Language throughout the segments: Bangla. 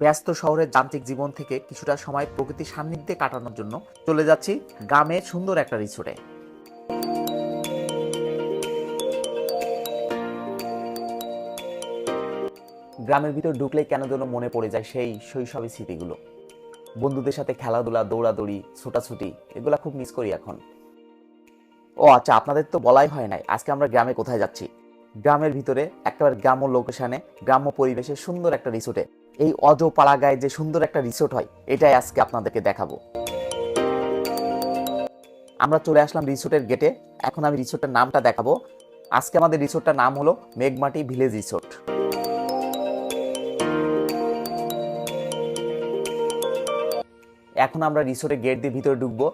ব্যস্ত শহরের যান্ত্রিক জীবন থেকে কিছুটা সময় প্রকৃতির সান্নিধ্যে কাটানোর জন্য চলে যাচ্ছি গ্রামের সুন্দর একটা রিসোর্টে। গ্রামের ভিতর ঢুকলেই কেন যেন মনে পড়ে যায় সেই শৈশবের স্মৃতিগুলো। বন্ধুদের সাথে খেলাধুলা, দৌড়াদৌড়ি, ছোটাছুটি, এগুলা খুব মিস করি এখন। ও আচ্ছা আপনাদের তো বলাই হয় নাই আজকে আমরা গ্রামে কোথায় যাচ্ছি। গ্রামের ভিতরে একেবারে গ্রাম্য লোকেশনে গ্রাম্য পরিবেশে সুন্দর একটা রিসোর্টে এই অজ পাড়া গায়ে যে সুন্দর একটা রিসোর্ট হয়, এটাই আজকে আপনাদেরকে দেখাবো। আমরা চলে আসলাম রিসোর্টের গেটে এখন আমি রিসোর্টের নামটা দেখাবো। আজকে আমাদের রিসোর্টটার নাম হলো মেঘমাটি ভিলেজ রিসোর্ট এখন আমরা রিসোর্টের গেট দিয়ে ভিতরে ঢুকবো।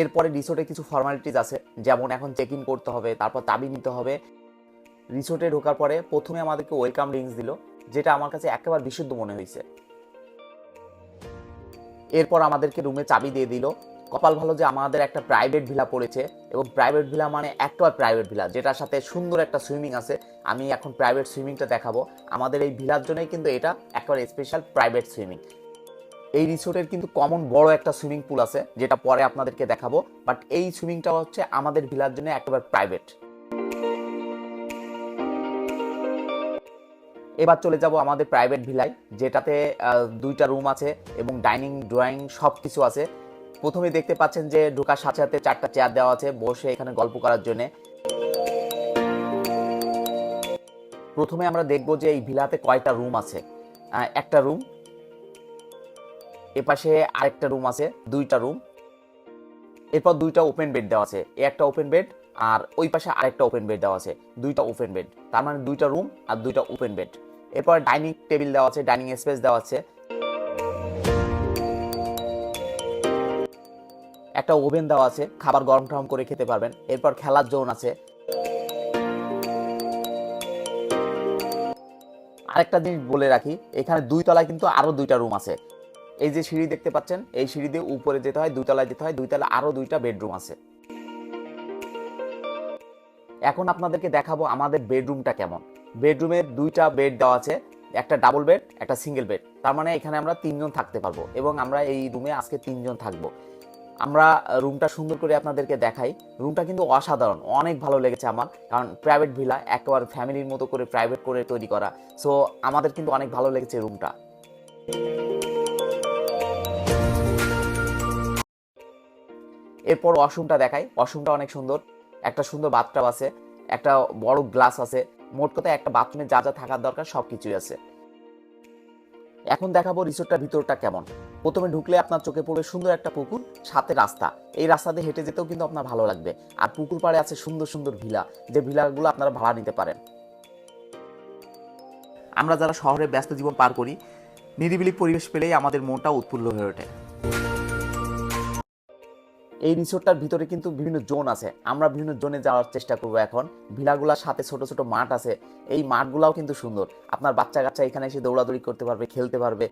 এরপরে রিসোর্টে কিছু ফর্মালিটিস আছে, যেমন এখন চেক ইন করতে হবে, তারপর তাবি নিতে হবে। রিসোর্টে ঢোকার পরে প্রথমে আমাদেরকে ওয়েলকাম ড্রিঙ্কস দিল। যেটা আমার কাছে একেবারে বিশুদ্ধ মনে হয়েছে। এরপর আমাদেরকে রুমে চাবি দিয়ে দিল। কপাল ভালো যে আমাদের একটা প্রাইভেট ভিলা পড়েছে এবং প্রাইভেট ভিলা মানে একেবারে প্রাইভেট ভিলা যেটার সাথে সুন্দর একটা সুইমিং আছে। আমি এখন প্রাইভেট সুইমিংটা দেখাবো। আমাদের এই ভিলার জন্যই কিন্তু এটা একবার স্পেশাল প্রাইভেট সুইমিং এই রিসোর্টের কিন্তু কমন বড় একটা সুইমিং পুল আছে, যেটা পরে আপনাদেরকে দেখাবো। বাট এই সুইমিংটা হচ্ছে আমাদের ভিলার জন্য একেবারে প্রাইভেট এবার চলে যাব আমাদের প্রাইভেট ভিলায় যেটাতে দুইটা রুম আছে এবং ডাইনিং ড্রয়িং সব কিছু আছে। প্রথমে দেখতে পাচ্ছেন যে ঢোকার সাথে সাথে চারটা চেয়ার দেওয়া আছে বসে এখানে গল্প করার জন্য। প্রথমে আমরা দেখব যে এই ভিলাতে কয়টা রুম আছে। একটা রুম এপাশে আরেকটা রুম আছে, দুইটা রুম এরপর দুইটা ওপেন বেড দেওয়া আছে। এ একটা ওপেন বেড আর ওই পাশে আরেকটা ওপেন বেড দেওয়া আছে, দুইটা ওপেন বেড তার মানে দুইটা রুম আর দুইটা ওপেন বেড এরপর ডাইনিং টেবিল দেওয়া আছে ডাইনিং স্পেস দেওয়া আছে। একটা ওভেন দেওয়া আছে, খাবার গরম টরম করে খেতে পারবেন। এরপর খেলার জোন আছে। আরেকটা জিনিস বলে রাখি, এখানে দুই তলায় কিন্তু আরও দুইটা রুম আছে। এই যে সিঁড়ি দেখতে পাচ্ছেন, এই সিঁড়ি দিয়ে উপরে যেতে হয়, দুই তলায় যেতে হয়, দুই তলায় আরও দুইটা বেডরুম আছে। এখন আপনাদেরকে দেখাবো আমাদের বেডরুমটা কেমন। বেডরুমে দুইটা বেড দেওয়া আছে, একটা ডাবল বেড একটা সিঙ্গেল বেড তার মানে এখানে আমরা তিনজন থাকতে পারব এবং আমরা এই রুমে আজকে তিনজন থাকব। আমরা রুমটা সুন্দর করে আপনাদেরকে দেখাই। রুমটা কিন্তু অসাধারণ, অনেক ভালো লেগেছে আমার, কারণ প্রাইভেট ভিলা একেবারে ফ্যামিলির মতো করে প্রাইভেট করে তৈরি করা। সো আমাদের কিন্তু অনেক ভালো লেগেছে রুমটা এরপর ওয়াশরুমটা দেখাই। ওয়াশরুমটা অনেক সুন্দর। একটা সুন্দর বাথটাব আছে, একটা বড় গ্লাস আছে, মোট কথা একটা বাথরুমে যা যা থাকার দরকার সব কিছুই আছে। এখন দেখাবো রিসোর্টটার ভিতরটা কেমন। প্রথমে ঢুকলে আপনার চোখে পড়বে সুন্দর একটা পুকুর, সাথে রাস্তা। এই রাস্তা দিয়ে হেঁটে যেতেও কিন্তু আপনার ভালো লাগবে। আর পুকুর পাড়ে আছে সুন্দর সুন্দর ভিলা, যে ভিলাগুলো আপনারা ভাড়া নিতে পারেন। আমরা যারা শহরে ব্যস্ত জীবন পার করি, নিরিবিলি পরিবেশ পেলেই আমাদের মনটা উৎফুল্ল হয়ে ওঠে। এই রিসোর্টটার ভিতরে কিন্তু বিভিন্ন জোন আছে। আমরা বিভিন্ন জোনে যাওয়ার চেষ্টা করব এখন। ভিলাগুলার সাথে ছোট ছোট মাঠ আছে। এই মাঠগুলাও কিন্তু সুন্দর। আপনার বাচ্চা কাচ্চা এখানে এসে দৌড়াদৌড়ি করতে পারবে, খেলতে পারবে।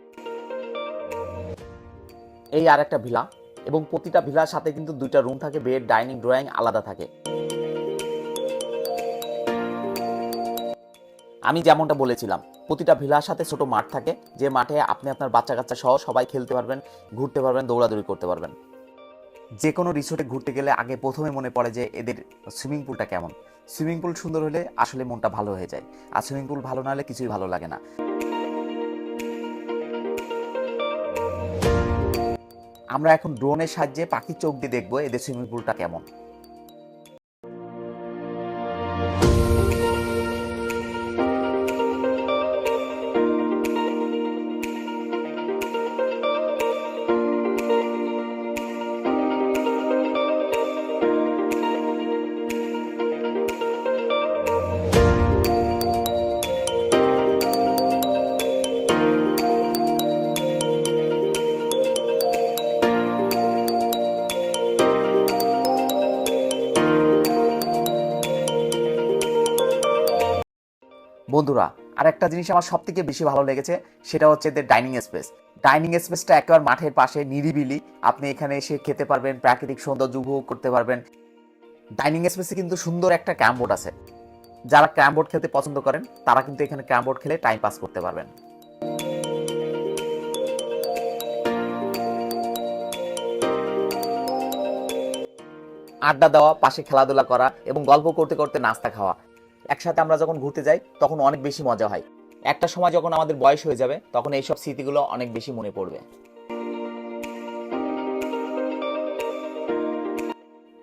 এই আর একটা ভিলা এবং প্রতিটা ভিলার সাথে কিন্তু দুইটা রুম থাকে বেড ডাইনিং ড্রয়িং আলাদা থাকে। আমি যেমনটা বলেছিলাম, প্রতিটা ভিলার সাথে ছোট মাঠ থাকে। যে মাঠে আপনি আপনার বাচ্চা কাচ্চা সহ সবাই খেলতে পারবেন, ঘুরতে পারবেন, দৌড়াদৌড়ি করতে পারবেন। যে কোনো রিসোর্টে ঘুরতে গেলে আগে প্রথমে মনে পড়ে যে এদের সুইমিং পুলটা কেমন। সুইমিং পুল সুন্দর হলে আসলে মনটা ভালো হয়ে যায়, আর সুইমিং পুল ভালো না হলে কিছুই ভালো লাগে না। আমরা এখন ড্রোনের সাহায্যে পাখির চোখ দিয়ে দেখব এদের সুইমিং পুলটা কেমন। বন্ধুরা আর একটা জিনিস আমার সব থেকে বেশি ভালো লেগেছে, সেটা হচ্ছে এদের ডাইনিং স্পেস ডাইনিং স্পেসটা একেবারে মাঠের পাশে, নিরিবিলি। আপনি এখানে এসে খেতে পারবেন, প্রাকৃতিক সৌন্দর্য উপভোগ করতে পারবেন। ডাইনিং স্পেসে কিন্তু সুন্দর একটা ক্যাম্পবোর্ড আছে। যারা ক্যাম্পবোর্ড খেলতে পছন্দ করেন, তারা কিন্তু এখানে ক্যাম্পবোর্ড খেলে টাইম পাস করতে পারবেন। আড্ডা দেওয়া, পাশে খেলাধুলা করা এবং গল্প করতে করতে নাস্তা খাওয়া। একসাথে আমরা যখন ঘুরতে যাই, তখন অনেক বেশি মজা হয়। একটা সময় যখন আমাদের বয়স হয়ে যাবে, তখন এইসব স্মৃতিগুলো অনেক বেশি মনে পড়বে।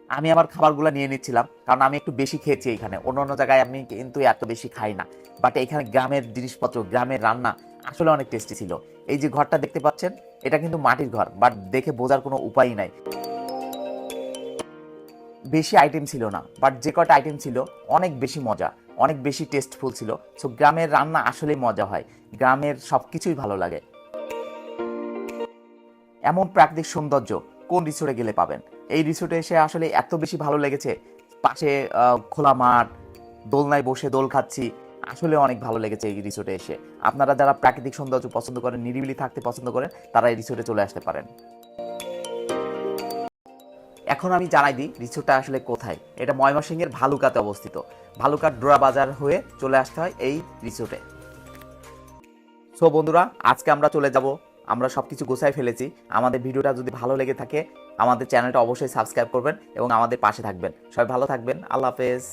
আমি আমার খাবারগুলো নিয়ে নিচ্ছিলাম, কারণ আমি একটু বেশি খেয়েছি এখানে। অন্য অন্য জায়গায় আমি কিন্তু এত বেশি খাই না। বাট এখানে গ্রামের জিনিসপত্র, গ্রামের রান্না আসলে অনেক টেস্টি ছিল। এই যে ঘরটা দেখতে পাচ্ছেন, এটা কিন্তু মাটির ঘর বাট দেখে বোঝার কোনো উপায়ই নাই। বেশি আইটেম ছিল না বাট যে কটা আইটেম ছিল, অনেক বেশি মজা, অনেক বেশি টেস্টফুল ছিল। সো গ্রামের রান্না আসলেই মজা হয়, গ্রামের সব কিছুই ভালো লাগে। এমন প্রাকৃতিক সৌন্দর্য কোন রিসোর্টে গেলে পাবেন? এই রিসোর্টে এসে আসলে এত বেশি ভালো লেগেছে, পাশে খোলা মাঠ, দোলনায় বসে দোল খাচ্ছি, আসলে অনেক ভালো লেগেছে এই রিসোর্টে এসে। আপনারা যারা প্রাকৃতিক সৌন্দর্য পছন্দ করেন, নিরিবিলি থাকতে পছন্দ করেন, তারা এই রিসোর্টে চলে আসতে পারেন। এখন আমি জানাই দিই, রিসোর্টটা আসলে কোথায়? এটা ময়মনসিংহের ভালুকাতে অবস্থিত। ভালুকার ডোরা বাজার হয়ে চলে আসতে হয় এই রিসোর্টে। সো বন্ধুরা, আজকে আমরা চলে যাব। আমরা সব কিছু গোছায় ফেলেছি। আমাদের ভিডিওটা যদি ভালো লেগে থাকে, আমাদের চ্যানেলটা অবশ্যই সাবস্ক্রাইব করবেন এবং আমাদের পাশে থাকবেন। সবাই ভালো থাকবেন। আল্লাহ হাফেজ।